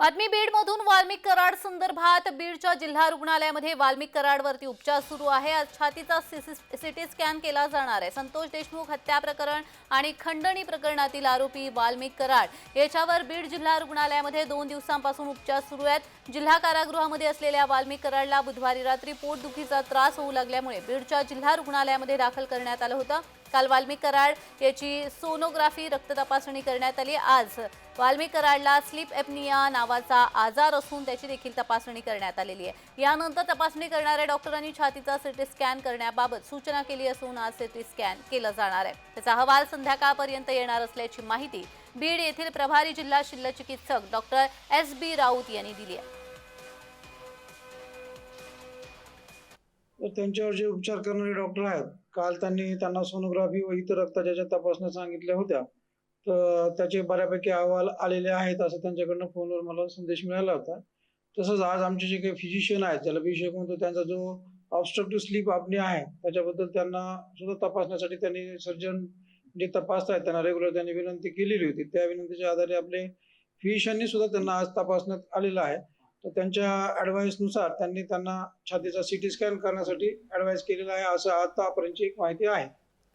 बातमी बीडमधून वाल्मिक कराड संदर्भात बीडच्या जिल्हा रुग्णालयामध्ये वाल्मिक कराडवरती उपचार सुरू आहे. आज छातीचा सिटी स्कॅन केला जाणार आहे. संतोष देशमुख हत्या प्रकरण आणि खंडणी प्रकरणातील आरोपी वाल्मिक कराड याच्यावर बीड जिल्हा रुग्णालयामध्ये दोन दिवसांपासून उपचार सुरू आहेत. जिल्हा कारागृहामध्ये असलेल्या वाल्मिक कराडला बुधवारी रात्री पोटदुखीचा त्रास होऊ लागल्यामुळे बीडच्या जिल्हा रुग्णालयामध्ये दाखल करण्यात आलं होतं. काल वाल्मिक कराड याची सोनोग्राफी रक्त तपासणी करण्यात आली. आज वाल्मिक कराडला स्लीप एपनिया नावाचा आजार असून त्याची देखील तपासणी करण्यात आलेली आहे. यानंतर तपासणी करणाऱ्या डॉक्टरांनी छातीचा सिटी स्कॅन करण्याबाबत सूचना केली असून आज सिटी स्कॅन केलं जाणार आहे. त्याचा अहवाल संध्याकाळपर्यंत येणार असल्याची माहिती बीड येथील प्रभारी जिल्हा शल्य चिकित्सक डॉक्टर एस बी राऊत यांनी दिली आहे. तर त्यांच्यावर जे उपचार करणारे डॉक्टर आहेत काल त्यांनी त्यांना सोनोग्राफी व इतर रक्ताच्या ज्या तपासण्या सांगितल्या होत्या. तर त्याचे बऱ्यापैकी अहवाल आलेले आहेत असं त्यांच्याकडनं फोनवर मला संदेश मिळाला होता. तसंच आज आमचे जे काही फिजिशियन आहेत ज्याला अभिषेक म्हणतो त्यांचा जो ऑबस्ट्रक्टिव्ह स्लीप आपणी आहे त्याच्याबद्दल त्यांना सुद्धा तपासण्यासाठी त्यांनी सर्जन जे तपासत त्यांना रेग्युलर त्यांनी विनंती केलेली होती. त्या विनंतीच्या आधारे आपले फिजिशियननी सुद्धा त्यांना आज तपासण्यात आलेलं आहे. तर त्यांच्या ॲडवाईसनुसार त्यांनी त्यांना छातीचा सी टी स्कॅन करण्यासाठी ॲडवाईस केलेला आहे असं आतापर्यंतची एक माहिती आहे.